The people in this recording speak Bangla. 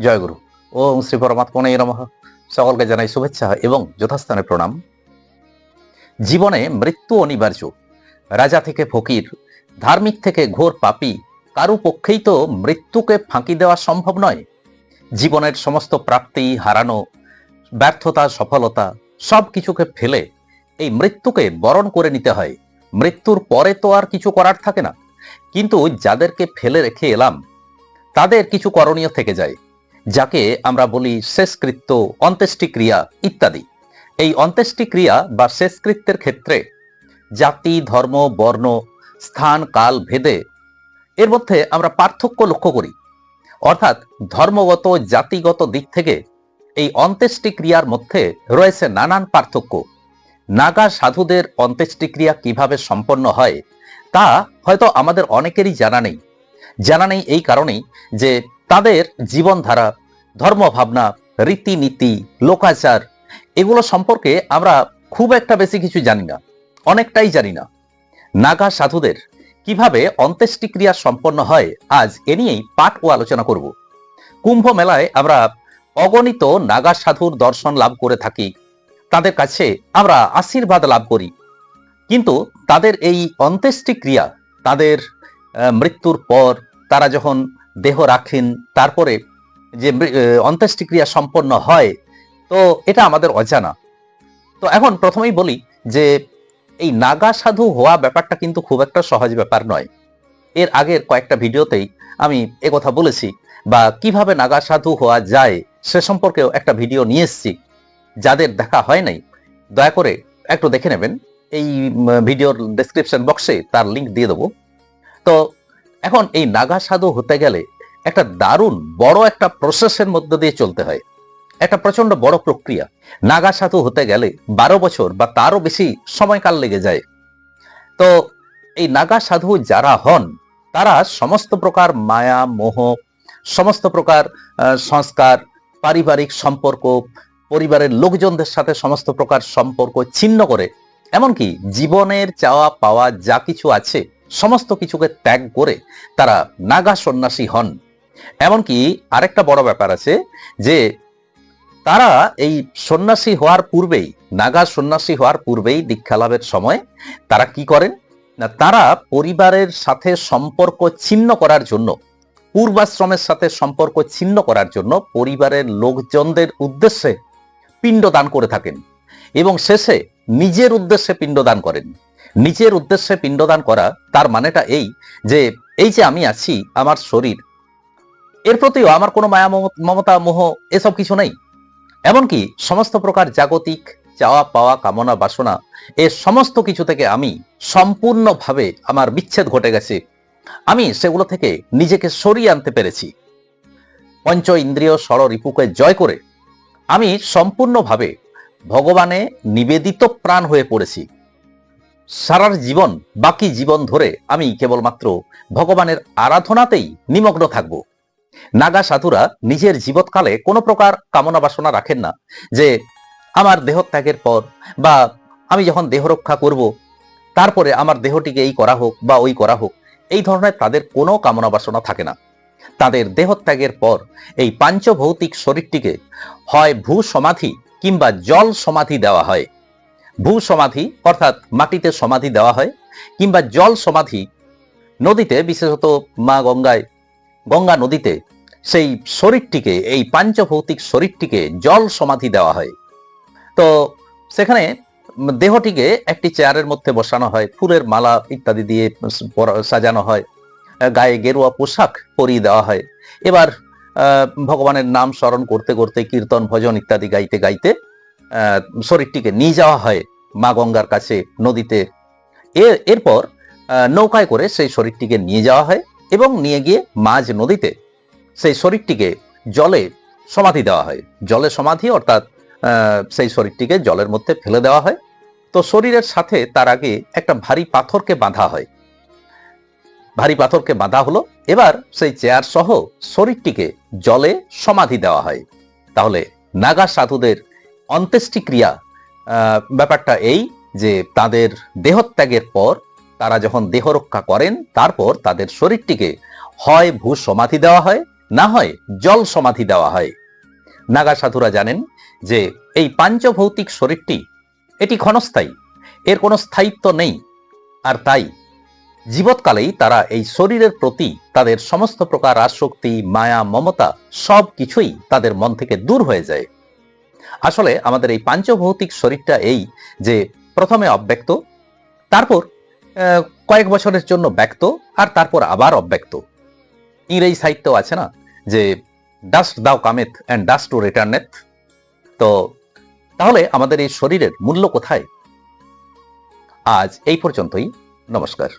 জয়গুরু ওম শ্রী পরমাত্মনেই নমঃ। সকলকে জানাই শুভেচ্ছা এবং যথাস্থানে প্রণাম। জীবনে মৃত্যু অনিবার্য। রাজা থেকে ফকির, ধার্মিক থেকে ঘোর পাপী, কারু পক্ষেই তো মৃত্যুকে ফাঁকি দেওয়া সম্ভব নয়। জীবনের সমস্ত প্রাপ্তি, হারানো, ব্যর্থতা, সফলতা, সব কিছুকে ফেলে এই মৃত্যুকে বরণ করে নিতে হয়। মৃত্যুর পরে তো আর কিছু করার থাকে না। কিন্তু যাদেরকে ফেলে রেখে এলাম, তাদের কিছু করণীয় থেকে যায়। যাকে আমরা বলি শেষকৃত্য, অন্ত্যেষ্টিক্রিয়া ইত্যাদি। এই অন্ত্যেষ্টিক্রিয়া বা শেষকৃত্যের ক্ষেত্রে জাতি, ধর্ম, বর্ণ, স্থান, কাল, ভেদে এর মধ্যে আমরা পার্থক্য লক্ষ্য করি। অর্থাৎ ধর্মগত, জাতিগত দিক থেকে এই অন্ত্যেষ্টিক্রিয়ার মধ্যে রয়েছে নানান পার্থক্য। নাগা সাধুদের অন্ত্যেষ্টিক্রিয়া কীভাবে সম্পন্ন হয়, তা হয়তো আমাদের অনেকেরই জানা নেই। জানা নেই এই কারণেই যে তাদের জীবনধারা, ধর্মভাবনা, রীতিনীতি, লোকাচার, এগুলো সম্পর্কে আমরা খুব একটা বেশি কিছু জানি না, অনেকটাই জানি না। নাগা সাধুদের কীভাবে অন্ত্যেষ্টিক্রিয়া সম্পন্ন হয়, আজ এ নিয়েই পাঠ ও আলোচনা করব। কুম্ভ মেলায় আমরা অগণিত নাগা সাধুর দর্শন লাভ করে থাকি, তাদের কাছে আমরা আশীর্বাদ লাভ করি। কিন্তু তাদের এই অন্ত্যেষ্টিক্রিয়া, তাদের মৃত্যুর পর তারা যখন দেহ রাখেন, তারপরে যে অন্ত্যেষ্টিক্রিয়া সম্পন্ন হয়, তো এটা আমাদের অজানা। তো এখন প্রথমেই বলি যে এই নাগা সাধু হওয়া ব্যাপারটা কিন্তু খুব একটা সহজ ব্যাপার নয়। এর আগের কয়েকটা ভিডিওতেই আমি কথা বলেছি বা কীভাবে নাগা সাধু হওয়া যায় সে সম্পর্কেও একটা ভিডিও নিয়ে এসেছি। যাদের দেখা হয় নাই, দয়া করে একটু দেখে নেবেন। এই ভিডিওর ডেসক্রিপশন বক্সে তার লিংক দিয়ে দেবো। তো এখন এই নাগা সাধু হতে গেলে একটা দারুণ বড় একটা প্রসেসের মধ্য দিয়ে চলতে হয়। একটা প্রচণ্ড বড় প্রক্রিয়া। নাগা সাধু হতে গেলে বারো বছর বা তারও বেশি সময়কাল লেগে যায়। তো এই নাগা সাধু যারা হন, তারা সমস্ত প্রকার মায়া, মোহ, সমস্ত প্রকার সংস্কার, পারিবারিক সম্পর্ক, পরিবারের লোকজনদের সাথে সমস্ত প্রকার সম্পর্ক ছিন্ন করে, এমনকি জীবনের চাওয়া পাওয়া যা কিছু আছে সমস্ত কিছুকে ত্যাগ করে তারা নাগা সন্ন্যাসী হন। এমনকি আরেকটা বড় ব্যাপার আছে যে তারা এই সন্ন্যাসী হওয়ার পূর্বেই, নাগা সন্ন্যাসী হওয়ার পূর্বেই দীক্ষা লাভের সময় তারা কি করেন? না, তারা পরিবারের সাথে সম্পর্ক ছিন্ন করার জন্য, পূর্বাশ্রমের সাথে সম্পর্ক ছিন্ন করার জন্য পরিবারের লোকজনদের উদ্দেশ্যে পিণ্ডদান করে থাকেন এবং শেষে নিজের উদ্দেশ্যে পিণ্ডদান করেন। নিজের উদ্দেশ্যে পিণ্ডদান করা, তার মানেটা এই যে এই যে আমি আছি, আমার শরীর, এর প্রতিও আমার কোনো মায়া, মম- মমতা, মোহ এসব কিছু নেই। এমনকি সমস্ত প্রকার জাগতিক চাওয়া পাওয়া কামনা, বাসনা, এ সমস্ত কিছু থেকে আমি সম্পূর্ণভাবে আমার বিচ্ছেদ ঘটে গেছে। আমি সেগুলো থেকে নিজেকে সরিয়ে আনতে পেরেছি। পঞ্চ ইন্দ্রিয় ষড় রিপুকে জয় করে আমি সম্পূর্ণভাবে ভগবানে নিবেদিত প্রাণ হয়ে পড়েছি। সারার জীবন, বাকি জীবন ধরে আমি কেবলমাত্র ভগবানের আরাধনাতেই নিমগ্ন থাকব। নাগা সাধুরা নিজের জীবৎকালে কোনো প্রকার কামনা বাসনা রাখেন না যে, আমার দেহত্যাগের পর বা আমি যখন দেহ রক্ষা করব, তারপরে আমার দেহটিকে এই করা হোক বা ওই করা হোক, এই ধরনের তাদের কোনো কামনা বাসনা থাকে না। তাদের দেহত্যাগের পর এই পাঞ্চভৌতিক শরীরটিকে হয় ভূ সমাধি কিংবা জল সমাধি দেওয়া হয়। ভূ সমাধি অর্থাৎ মাটিতে সমাধি দেওয়া হয়, কিংবা জল সমাধি, নদীতে, বিশেষত মা গঙ্গায়, গঙ্গা নদীতে, সেই শরীরটিকে, এই পাঞ্চভৌতিক শরীরটিকে জল সমাধি দেওয়া হয়। তো সেখানে দেহটিকে একটি চেয়ারের মধ্যে বসানো হয়, ফুলের মালা ইত্যাদি দিয়ে সাজানো হয়, গায়ে গেরুয়া পোশাক পরিয়ে দেওয়া হয়। এবার ভগবানের নাম স্মরণ করতে করতে কীর্তন, ভজন ইত্যাদি গাইতে গাইতে শরীরটিকে নিয়ে যাওয়া হয় মা গঙ্গার কাছে নদীতে। এর এরপর নৌকায় করে সেই শরীরটিকে নিয়ে যাওয়া হয় এবং নিয়ে গিয়ে মাঝ নদীতে সেই শরীরটিকে জলে সমাধি দেওয়া হয়। জলে সমাধি অর্থাৎ সেই শরীরটিকে জলের মধ্যে ফেলে দেওয়া হয়। তো শরীরের সাথে তার আগে একটা ভারী পাথরকে বাঁধা হয়। ভারী পাথরকে বাঁধা হলো। এবার সেই চেয়ার সহ শরীরটিকে জলে সমাধি দেওয়া হয়। তাহলে নাগা সাধুদের অন্ত্যেষ্টিক্রিয়া ব্যাপারটা এই যে তাদের দেহত্যাগের পর তারা যখন দেহ রক্ষা করেন, তারপর তাদের শরীরটিকে হয় ভূ সমাধি দেওয়া হয়, না হয় জল সমাধি দেওয়া হয়। নাগা সাধুরা জানেন যে এই পাঞ্চভৌতিক শরীরটি, এটি ক্ষণস্থায়ী, এর কোনো স্থায়িত্ব নেই। আর তাই জীবৎকালেই তারা এই শরীরের প্রতি তাদের সমস্ত প্রকার আসক্তি, মায়া, মমতা সব কিছুই তাদের মন থেকে দূর হয়ে যায়। আসলে আমাদের এই পাঞ্চভৌতিক শরীরটা এই যে প্রথমে অব্যক্ত, তারপর কয়েক বছরের জন্য ব্যক্ত, আর তারপর আবার অব্যক্ত। ইংরেজি সাহিত্য আছে না? যে dust thou cometh and dust to returneth তো, তাহলে আমাদের এই শরীরের মূল্য কোথায়? আজ এই পর্যন্তই। নমস্কার।